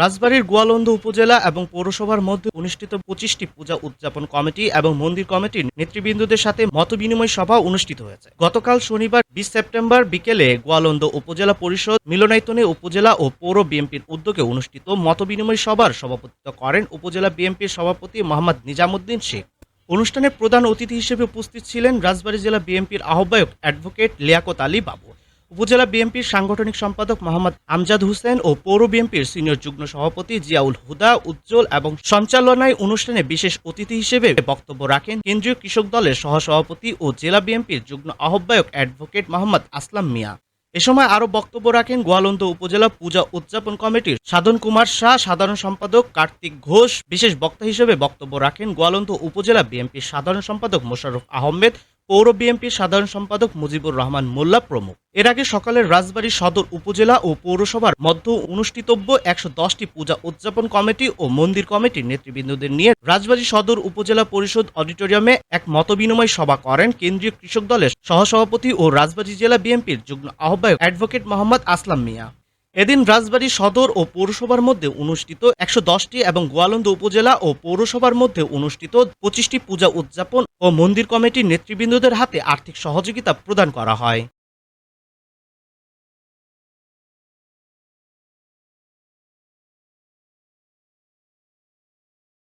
রাজবাড়ীর গোয়ালন্দ উপজেলা এবং পৌরসভার মধ্যে অনুষ্ঠিত পঁচিশটি পূজা উদযাপন কমিটি এবং মন্দির কমিটির নেতৃবৃন্দদের সাথে মতবিনিময় সভা অনুষ্ঠিত হয়েছে। গতকাল শনিবার বিশ সেপ্টেম্বর বিকেলে গোয়ালন্দ উপজেলা পরিষদ, মিলনায়তনে উপজেলা ও পৌর বিএনপির উদ্যোগে অনুষ্ঠিত মতবিনিময় সভার সভাপতিত্ব করেন উপজেলা বিএনপির সভাপতি মোহাম্মদ নিজামুদ্দিন শেখ। অনুষ্ঠানে প্রধান অতিথি হিসেবে উপস্থিত ছিলেন রাজবাড়ী জেলা বিএনপির আহ্বায়ক অ্যাডভোকেট লিয়াকত আলী বাবু উপজেলা বিএনপির সাংগঠনিক সম্পাদক মোহাম্মদ আমজাদ হোসেন ও পৌর বিএনপির সিনিয়র যুগ্ম সভাপতি জিয়াউল হুদা উজ্জ্বল এবং সঞ্চালনায় অনুষ্ঠানে বিশেষ অতিথি হিসেবে বক্তব্য রাখেন কেন্দ্রীয় কৃষক দলের সহসভাপতি ও জেলা বিএনপির যুগ্ম আহ্বায়ক অ্যাডভোকেট মোহাম্মদ আসলাম মিয়া। এ সময় আরও বক্তব্য রাখেন গোয়ালন্দ উপজেলা পূজা উদযাপন কমিটির সাধন কুমার শাহ, সাধারণ সম্পাদক কার্তিক ঘোষ। বিশেষ বক্তা হিসেবে বক্তব্য রাখেন গোয়ালন্দ উপজেলা বিএনপির সাধারণ সম্পাদক মোশাররফ আহমেদ পৌর বিএনপির সাধারণ সম্পাদক মুজিবুর রহমান মোল্লা প্রমুখ। এর আগে সকালে রাজবাড়ী সদর উপজেলা ও পৌরসভার মধ্য অনুষ্ঠিতব্য একশো দশটি পূজা উদযাপন কমিটি ও মন্দির কমিটির নেতৃবৃন্দদের নিয়ে রাজবাড়ী সদর উপজেলা পরিষদ অডিটোরিয়ামে এক মতবিনিময় সভা করেন কেন্দ্রীয় কৃষক দলের সহসভাপতি ও রাজবাড়ী জেলা বিএনপির যুগ্ম আহ্বায়ক অ্যাডভোকেট মোহাম্মদ আসলাম মিয়া। এদিন রাজবাড়ী সদর ও পৌরসভার মধ্যে অনুষ্ঠিত একশো দশটি এবং গোয়ালন্দ উপজেলা ও পৌরসভার মধ্যে অনুষ্ঠিত পঁচিশটি পূজা উদযাপন ও মন্দির কমিটির নেতৃবৃন্দদের হাতে আর্থিক সহযোগিতা প্রদান করা হয়।